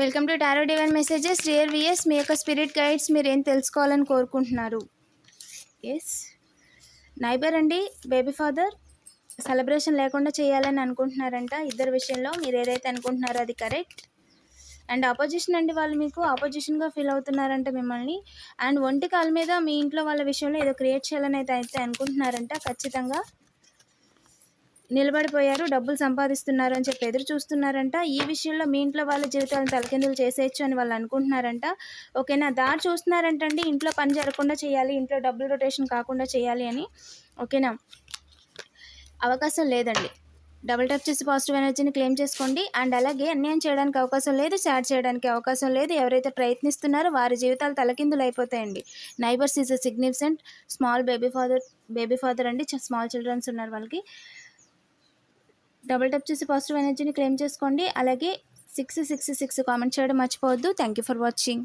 Welcome to tarot divine messages. Rear విఎస్ మీ యొక్క స్పిరిట్ గైడ్స్ మీరు ఏం తెలుసుకోవాలని కోరుకుంటున్నారు? ఎస్ నైబర్ అండి బేబీ ఫాదర్ సెలబ్రేషన్ లేకుండా చేయాలని అనుకుంటున్నారంట. ఇద్దరు విషయంలో మీరు ఏదైతే అనుకుంటున్నారో అది కరెక్ట్. అండ్ ఆపోజిషన్ అండి వాళ్ళు మీకు ఆపోజిషన్గా ఫీల్ అవుతున్నారంట మిమ్మల్ని. అండ్ ఒంటి కాలు మీద మీ ఇంట్లో వాళ్ళ విషయంలో ఏదో క్రియేట్ చేయాలని అయితే అయితే అనుకుంటున్నారంట ఖచ్చితంగా. నిలబడిపోయారు డబ్బులు సంపాదిస్తున్నారు అని చెప్పి ఎదురు చూస్తున్నారంట. ఈ విషయంలో మీ ఇంట్లో వాళ్ళ జీవితాలను తలకిందులు చేసేయచ్చు అని వాళ్ళు అనుకుంటున్నారంట. ఓకేనా? దారి చూస్తున్నారంటండి. ఇంట్లో పని జరగకుండా చేయాలి ఇంట్లో డబ్బులు రొటేషన్ కాకుండా చేయాలి అని. ఓకేనా? అవకాశం లేదండి. డబుల్ ట్యాప్ చేసి పాజిటివ్ ఎనర్జీని క్లెయిమ్ చేసుకోండి. అండ్ అలాగే అన్యాయం చేయడానికి అవకాశం లేదు చాట్ చేయడానికి అవకాశం లేదు. ఎవరైతే ప్రయత్నిస్తున్నారో వారి జీవితాలు తలకిందులు అయిపోతాయండి. Neighbours is a significant small baby father baby father అండి. స్మాల్ చిల్డ్రన్స్ ఉన్నారు వాళ్ళకి. డబుల్ టప్ చేసి పాజిటివ్ ఎనర్జీని క్లెయిమ్ చేసుకోండి. అలాగే సిక్స్ సిక్స్ సిక్స్ కామెంట్ చేయడం మర్చిపోవద్దు. Thank you for watching